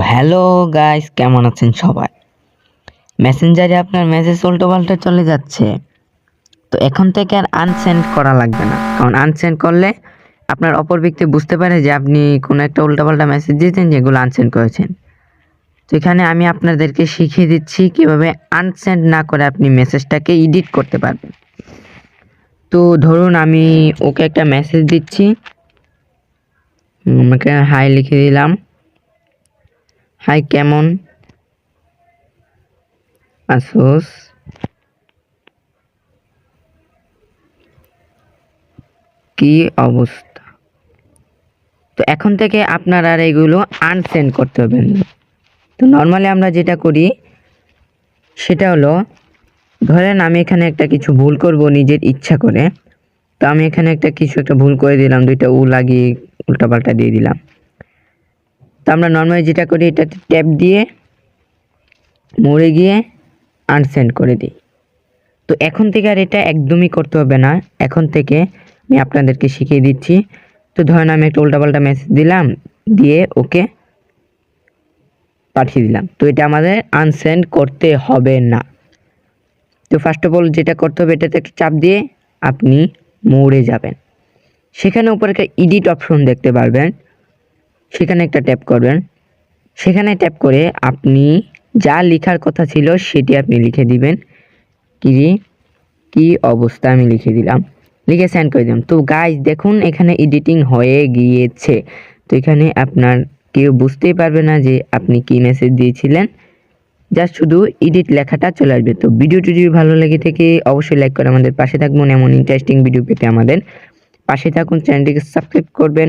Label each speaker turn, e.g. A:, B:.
A: Hello guys কেমন আছেন সবাই? মেসেঞ্জারে আপনার মেসেজ উল্টো পাল্টা চলে যাচ্ছে। তো এখন থেকে আর আনসেন্ড করা লাগবে না। কারণ আনসেন্ড করলে আপনার অপর ব্যক্তি বুঝতে পারে যে আপনি কোনো একটা উল্টোপাল্টা মেসেজ দিয়েছেন যেগুলো আনসেন্ড করেছেন। তো এখানে আমি আপনাদেরকে শিখিয়ে দিচ্ছি কীভাবে আনসেন্ড না করে আপনি মেসেজটাকে এডিট করতে পারবেন। তো ধরুন আমি ওকে একটা মেসেজ দিচ্ছি। আমাকে হাই লিখে দিলাম। হাই কেমন আসোস কি অবস্থা? তো এখন থেকে আপনার আর এগুলো আনসেন্ড করতে হবে তো নর্মালি আমরা যেটা করি, সেটা হলো, ধরেন আমি এখানে একটা কিছু ভুল করব নিজের ইচ্ছা করে। তো আমি এখানে একটা কিছু একটা ভুল করে দিলাম, দুইটা উ লাগিয়ে উল্টাপাল্টা দিয়ে দিলাম। তো আমরা নর্মালি যেটা করি এটা ট্যাপ দিয়ে মরে গিয়ে আনসেন্ড করে দিই। তো এখন থেকে আর এটা একদমই করতে হবে না। এখন থেকে আমি আপনাদেরকে শিখিয়ে দিচ্ছি। তো ধরেন আমি একটা উল্টাপাল্টা মেসেজ দিলাম, দিয়ে ওকে পাঠিয়ে দিলাম। তো এটা আমাদের আনসেন্ড করতে হবে না। তো ফার্স্ট অফ অল যেটা করতে হবে, এটাতে একটা চাপ দিয়ে আপনি মরে যাবেন। সেখানে উপরে একটা এডিট অপশন দেখতে পারবেন। সেখানে একটা ট্যাপ করবেন। সেখানে ট্যাপ করে আপনি যা লেখার কথা ছিল সেটি আপনি লিখে দিবেন। কি কি অবস্থা আমি লিখে দিলাম। লিখে সেন্ড করে দিলাম। তো গাইজ দেখুন এখানে এডিটিং হয়ে গিয়েছে। তো এখানে আপনার কেউ বুঝতেই পারবে না যে আপনি কি মেসেজ দিয়েছিলেন। জাস্ট শুধু এডিট লেখাটা চলে আসবে। তো ভিডিওটি যদি ভালো লেগে থেকে, অবশ্যই লাইক করে আমাদের পাশে থাকবেন। এমন ইন্টারেস্টিং ভিডিও পেতে আমাদের পাশে থাকুন। চ্যানেলটিকে সাবস্ক্রাইব করবেন।